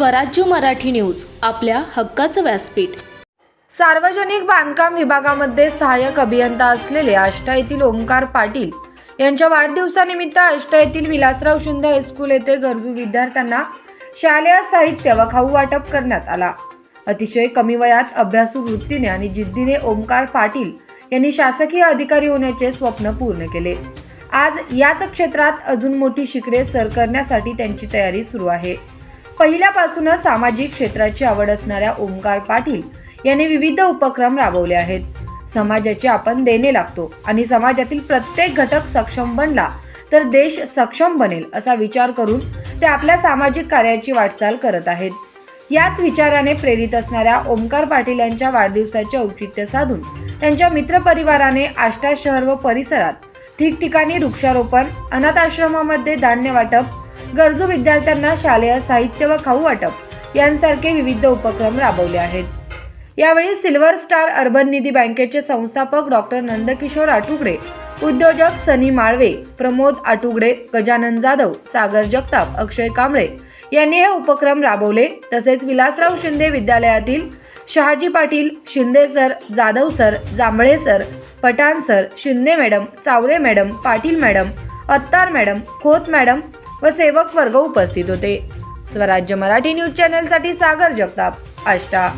स्वराज्य मराठी न्यूज आपल्या हक्काचं व्यासपीठ. सार्वजनिक बांधकाम विभागामध्ये सहाय्यक अभियंता असलेले आष्टा येथील ओमकार पाटील यांच्या वाढदिवसानिमित्त आष्टा येथील विलासराव शिंदे हायस्कूल येथे गरजू विद्यार्थ्यांना शालेय साहित्य व खाऊ वाटप करण्यात आला. अतिशय कमी वयात अभ्यासू वृत्तीने आणि जिद्दीने ओमकार पाटील यांनी शासकीय अधिकारी होण्याचे स्वप्न पूर्ण केले. आज याच क्षेत्रात अजून मोठी शिखरे सर करण्यासाठी त्यांची तयारी सुरू आहे. पहिल्यापासूनच सामाजिक क्षेत्राची आवड असणाऱ्या ओमकार पाटील यांनी विविध उपक्रम राबवले आहेत. समाजाचे आपण देणे लागतो आणि समाजातील प्रत्येक घटक सक्षम बनला तर देश सक्षम बनेल असा विचार करून ते आपल्या सामाजिक कार्याची वाटचाल करत आहेत. याच विचाराने प्रेरित असणाऱ्या ओमकार पाटील यांच्या वाढदिवसाचे औचित्य साधून त्यांच्या मित्रपरिवाराने आष्टा शहर व परिसरात ठिकठिकाणी वृक्षारोपण अनाथाश्रमामध्ये धान्य वाटप गरजू विद्यार्थ्यांना शालेय साहित्य व खाऊ वाटप यांसारखे विविध उपक्रम राबवले आहेत. यावेळी सिल्वर स्टार अर्बन निधी बँकेचे संस्थापक डॉक्टर नंदकिशोर आटुगडे उद्योजक सनी माळवे प्रमोद आटुगडे गजानन जाधव सागर जगताप अक्षय कांबळे यांनी हे उपक्रम राबवले. तसेच Vilasrao Shinde विद्यालयातील Shahaji Patil Shinde sir Jadhav sir Jambhale sir Pathan sir Shinde madam Chavare madam Patil madam Attar madam Khot madam व सेवक वर्ग उपस्थित होते. स्वराज्य मराठी न्यूज चॅनलसाठी सागर जगताप आष्टा.